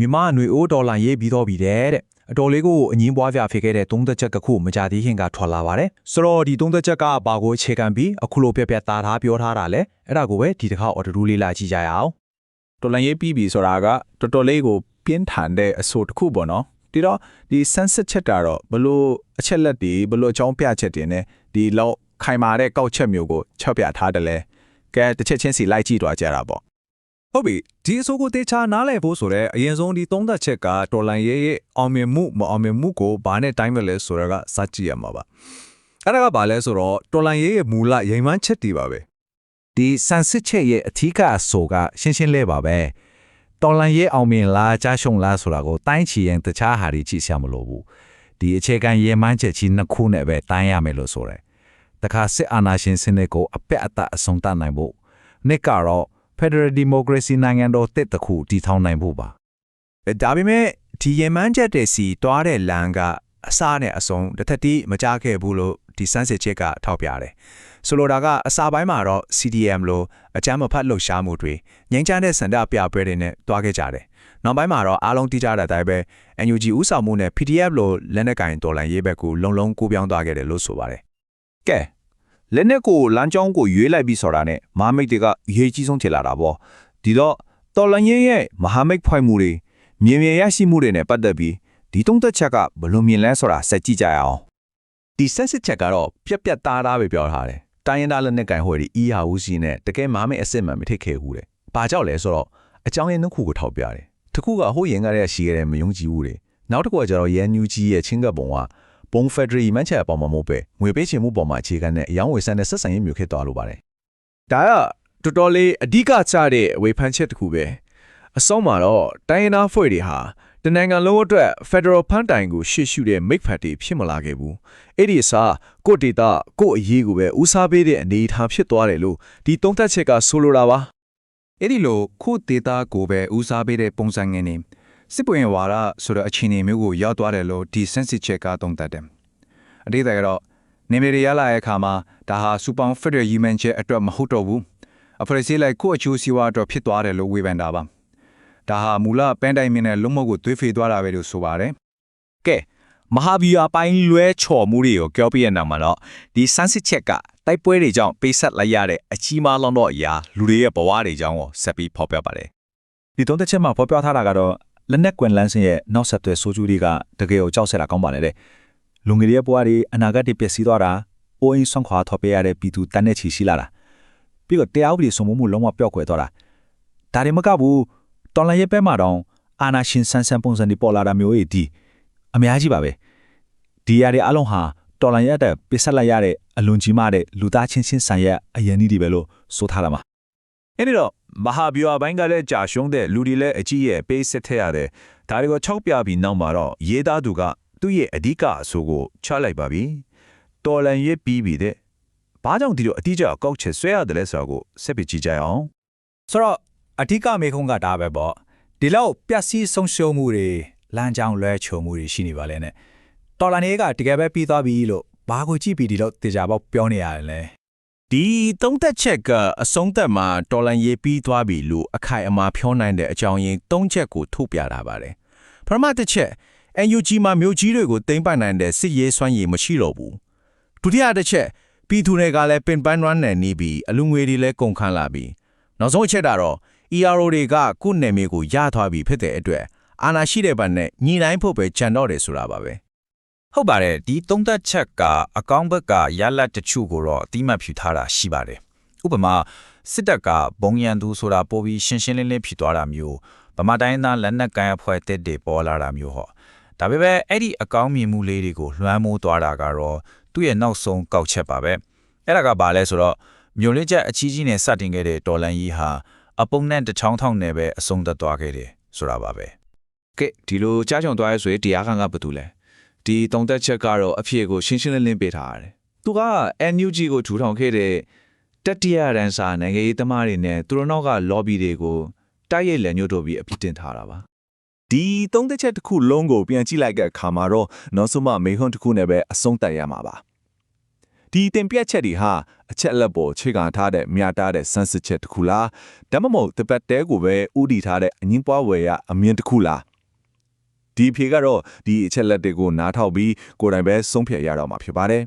မြန်မာຫນွေအိုးဒေါ်လာရေးပြီးတော့ပြီတဲ့တဲ့အတော်လေးကိုအငင်းပွားပြဖြစ်ခဲ့တဲ့သုံးသက်ချက်ကခုမကြသေးခင်ကထွက်လာပါတယ်ဆိုတော့ဒီသုံးသက်ချက်ကဘာကိုအခြေခံပြီးအခုလိုပြက်ပြက်သားသားပြောထားတာလဲအဲ့ဒါကိုပဲဒီတစ်ခါအော်တူလေးလာကြည့်ကြရအောင်တော်လန်ရေးပြီးပြီဆိုတာကတော်တော်လေးကိုပြင်းထန်တဲ့အဆိုတစ်ခုပေါ့နော်ဒီတော့ဒီ sunset ချက်တာတော့ဘလို့အချက်လက်တွေဘလို့အကြောင်းပြချက်တွေနဲ့ဒီလောက်ခိုင်မာတဲ့ကောက်ချက်မျိုးကိုချက်ပြထားတယ်လဲကဲတစ်ချက်ချင်းစီလိုက်ကြည့်တော့ကြတာပေါ့ ဟုတ်ပြီဒီအစိုးကိုတေချာနားလည်ဖို့ဆိုတော့အရင်ဆုံးဒီသုံးသက်ချက်ကတော်လန်ရဲ့ရဲ့အောင်မြင်မှုမအောင်မြင်မှုကိုဘာနဲ့တိုင်းမလဲဆိုတော့ကစကြည့်ရမှာပါအဲ့ဒါကဘာလဲဆိုတော့တော်လန်ရဲ့ရဲ့မူလရိမ်မှန်းချက်တည်ပါပဲဒီဆန်စစ်ချက်ရဲ့အထီးကအဆိုကရှင်းရှင်းလေးပါပဲတော်လန်ရဲ့အောင်မြင်လားကြားရှုံလားဆိုတာကိုတိုင်းချီရင်တခြားဟာတွေကြည့်ရမလို့ဘူးဒီအခြေခံရေမှန်းချက်ကြီးနှစ်ခုနဲ့ပဲတိုင်းရမယ်လို့ဆိုတယ်တခါစစ်အာဏာရှင်စနစ်ကိုအပက်အတအဆုံးသတ်နိုင်ဖို့နှစ်ကတော့ Federal Democracy နိုင်ငံတော်တစ်တစ်ခုတည်ထောင်နိုင်ဖို့ပါဒါပေမဲ့ဒီရင်မှန်းချက်တဲ့စီတွားတဲ့လမ်းကအစားနဲ့အဆုံးတစ်ထက်တိမကြခဲ့ဘူးလို့ဒီစမ်းစစ်ချက်ကထောက်ပြတယ်။ဆိုလိုတာကအစာပိုင်းမှာတော့ CDM လို့အကြမ်းမဖတ်လှုပ်ရှားမှုတွေငြိမ်းချမ်းတဲ့စန္ဒပြပွဲတွေနဲ့တွားခဲ့ကြတယ်။နောက်ပိုင်းမှာတော့အားလုံးတိကျတဲ့အတိုင်းပဲ NUG ဥဆောင်မှုနဲ့ PDF လို့လက်နက်ကင်တော်လှန်ရေးဘက်ကိုလုံလုံကိုပြောင်းသွားခဲ့တယ်လို့ဆိုပါတယ်ကဲ လက်နဲ့ကိုလမ်းကြောင်းကိုရွေးလိုက်ပြီးဆိုတာနဲ့မဟာမိတ်တွေကအရေးကြီးဆုံးထင်လာတာပေါ့ဒီတော့တော်လန်ရင်ရဲ့မဟာမိတ်ဖွဲ့မှုတွေမြင်မြင်ရရှိမှုတွေနဲ့ပတ်သက်ပြီးဒီတုံးသက်ချက်ကဘယ်လိုမြင်လဲဆိုတာစက်ကြည့်ကြရအောင်။ဒီဆက်စစ်ချက်ကတော့ပြက်ပြက်သားသားပဲပြောထားတယ်။တိုင်းရင်းသားလက်နက်ကင်ဟွဲတွေ ERUC နဲ့တကယ်မားမိတ်အစစ်မှန်မထိခဲ့ဘူးတဲ့။ဘာကြောင့်လဲဆိုတော့အကြောင်းရင်းတစ်ခုကိုထောက်ပြတယ်။တစ်ခုကဟိုးရင်ကတည်းကရှိခဲ့တဲ့မယုံကြည်ဘူးတွေ။နောက်တစ်ခုကကျတော့ YNUG ရဲ့ချင်းကပ်ပုံက ဘုံဖက်ဒရီမန်ချက်အပေါ်မှာမဟုတ်ပဲငွေပေးချေမှုပေါ်မှာအခြေခံတဲ့အယောင်းဝယ်ဆန်းတဲ့ဆက်ဆံရေးမျိုးဖြစ်သွားလို့ပါတယ်ဒါကတော်တော်လေးအဓိကကျတဲ့အဝေဖန်ချက်တစ်ခုပဲအစောမှာတော့တိုင်းရင်းသားဖွဲ့တွေဟာတနင်္ဂနွေလုံးအတွက် Federal ဖန်တိုင်ကိုရှေ့ရှုတဲ့မိတ်ဖက်တွေဖြစ်မလာခဲ့ဘူးအဲ့ဒီအစားကိုယ့်ဒေတာကိုယ့်အရေးကိုပဲဦးစားပေးတဲ့အနေအထားဖြစ်သွားတယ်လို့ဒီသုံးသပ်ချက်ကဆိုလိုတာပါအဲ့ဒီလိုခုဒေတာကိုပဲဦးစားပေးတဲ့ပုံစံငယ်နေ စစ်ပွင့်ဝါဒဆိုတဲ့အခြေအနေမျိုးကိုရောက်သွားတယ်လို့ဒီ sensitive ချက်ကသုံးသပ်တယ်အတိတ်ကတော့နေမေရရလာတဲ့အခါမှာဒါဟာစူပေါင်း Federal Human ချက်အတွက်မဟုတ်တော့ဘူးအဖွဲ့အစည်းလိုက်ကိုယ့်အကျိုးစီးပွားအတွက်ဖြစ်သွားတယ်လို့ဝေဖန်တာပါဒါဟာမူလပန်းတိုင်မင်းနဲ့လုံးမကိုသွေးဖေသွားတာပဲလို့ဆိုပါတယ်ကဲမဟာဗျူဟာပိုင်းလွဲချော်မှုတွေကိုပြောပြရအောင်မှာတော့ဒီစမ်းစစ်ချက်ကတိုက်ပွဲတွေကြောင့်ပေးဆက်လိုက်ရတဲ့အကြီးမားလောင်းတော့အရာလူတွေရဲ့ဘဝတွေကြောင့်ကိုဆက်ပြီးဖော်ပြပါတယ်ဒီသုံးသက်ချက်မှာဖော်ပြထားတာကတော့ လက်နက်ကွန်လန်းစင်ရဲ့နောက်ဆက်တွဲဆိုးကျူးတွေကတကယ်ကိုကြောက်ဆက်တာကောင်းပါလေတဲ့လူငယ်တွေရဲ့ဘဝတွေအနာဂတ်တွေပျက်စီးသွားတာအိုးအိမ်ဆွမ်းခွာထော်ပေးရတဲ့ပြည်သူတန်းတဲ့ချီရှိလာတာပြီးတော့တရားဥပဒေစိုးမိုးမှုလုံးဝပျောက်ကွယ်သွားတာဒါတွေမကဘူးတော်လန်ရဲ့ဘက်မှာတော့အာနာရှင်ဆန်းဆန်းပုံစံတွေပေါ်လာတာမျိုးတွေဒီအများကြီးပါပဲဒီရတဲ့အလုံးဟာတော်လန်ရဲ့တဲ့ပစ်ဆက်လိုက်ရတဲ့အလွန်ကြီးမားတဲ့လူသားချင်းချင်းဆန်ရဲ့အရင်ကြီးတွေပဲလို့ဆိုထားတာမှာ အဲ့ဒီတော့မဟာဗျူဟာပိုင်းကလည်းကြာရှုံးတဲ့လူတွေလည်းအကြီးရဲ့ပေးဆက်ထည့်ရတယ်ဒါတွေကိုချောက်ပြပြီးနောက်မှာတော့ရေးသားသူကသူ့ရဲ့အဓိကအဆိုကိုချလိုက်ပါပြီတော်လန်ရေးပြီးပြီတဲ့ဘာကြောင့်ဒီလိုအတိအကျကောက်ချက်ဆွဲရတယ်လဲဆိုတာကိုဆက်ပြီးကြည့်ကြရအောင်ဆိုတော့အဓိကမေခုံးကဒါပဲပေါ့ဒီလောက်ပျက်စီးဆုံးရှုံးမှုတွေလမ်းကြောင်းလွဲချုံမှုတွေရှိနေပါလေနဲ့တော်လာနေကတကယ်ပဲပြီးသွားပြီလို့ဘာကိုကြည့်ပြီးဒီလောက်တေချာပေါက်ပြောနေရတယ်လဲ ဒီသုံးသက်ချက်ကအဆုံးသက်မှာတော်လန်ရေးပြီးသွားပြီလို့အခိုင်အမာဖြောနိုင်တဲ့အကြောင်းရင်း၃ချက်ကိုထုတ်ပြတာပါတယ်ပထမတစ်ချက် NUG မှာမြို့ကြီးတွေကိုတင်ပိုင်နိုင်တဲ့စစ်ရေးစွမ်းရည်မရှိတော့ဘူးဒုတိယတစ်ချက်ပြည်သူတွေကလည်းပင်ပန်းရမ်းနေနေပြီးအလူငွေတွေလည်းကုန်ခန်းလာပြီးနောက်ဆုံးအချက်ကတော့ ERO တွေကကုနယ်မြေကိုရသွားပြီဖြစ်တဲ့အတွက်အာဏာရှိတဲ့ဘက်နဲ့ညီတိုင်းဖို့ပဲကြံတော့တယ်ဆိုတာပါပဲ ဟုတ်ပါတယ်ဒီသုံးသက်ချက်ကအကောင့်ဘက်ကရလက်တချို့ကိုတော့အတိမတ်ဖြူထားတာရှိပါတယ်ဥပမာစစ်တပ်ကဘုံရန်သူဆိုတာပို့ပြီးရှင်းရှင်းလင်းလင်းဖြူသွားတာမျိုးဗမာတိုင်းသားလက်နက်ကိုင်အဖွဲ့တက်တွေပေါ်လာတာမျိုးဟောဒါပေမဲ့အဲ့ဒီအကောင့်မြင်မှုလေးတွေကိုလွှမ်းမိုးသွားတာကတော့သူ့ရဲ့နောက်ဆုံးကောက်ချက်ပါပဲအဲ့ဒါကဘာလဲဆိုတော့မျိုးလင်းချက်အကြီးကြီးနဲ့စတင်ခဲ့တဲ့ဒေါ်လန်ကြီးဟာအပုံနဲ့တစ်ချောင်းထောင်းနဲ့ပဲအဆုံးသတ်သွားခဲ့တယ်ဆိုတာပါပဲကဲဒီလိုကြားကြုံသွားရဲဆိုရင်တရားခံကဘာတူလဲ ဒီတုံသက်ချက်ကတော့အဖြစ်ကိုရှင်းရှင်းလင်းလင်းပေးထားရတယ်သူက NUG ကိုထူထောင်ခဲ့တဲ့တတိယရန်စာနိုင်ငံရေးသမားတွေနဲ့သူတို့နောက်က lobby တွေကိုတိုက်ရိုက်လက်ညှိုးထုတ်ပြီးအပြစ်တင်ထားတာပါဒီသုံးသက်ချက်တစ်ခုလုံးကိုပြန်ကြည့်လိုက်တဲ့အခါမှာတော့နောက်ဆုံးမှမေခွန်းတစ်ခုနဲ့ပဲအဆုံးသတ်ရမှာပါဒီတင်ပြချက်တွေဟာအချက်အလက်ပေါ်ခြေခံထားတဲ့မြာတာတဲ့စမ်းစစ်ချက်တစ်ခုလားဒါမှမဟုတ်တပတ်တဲကိုပဲဥတီထားတဲ့အငင်းပွားဝယ်ရအမြင်တစ်ခုလား ဒီအဖြေကတော့ဒီအချက်လက်တွေကိုနားထောက်ပြီးကိုယ်တိုင်ပဲဆုံးဖြတ်ရတော့မှာဖြစ်ပါတယ်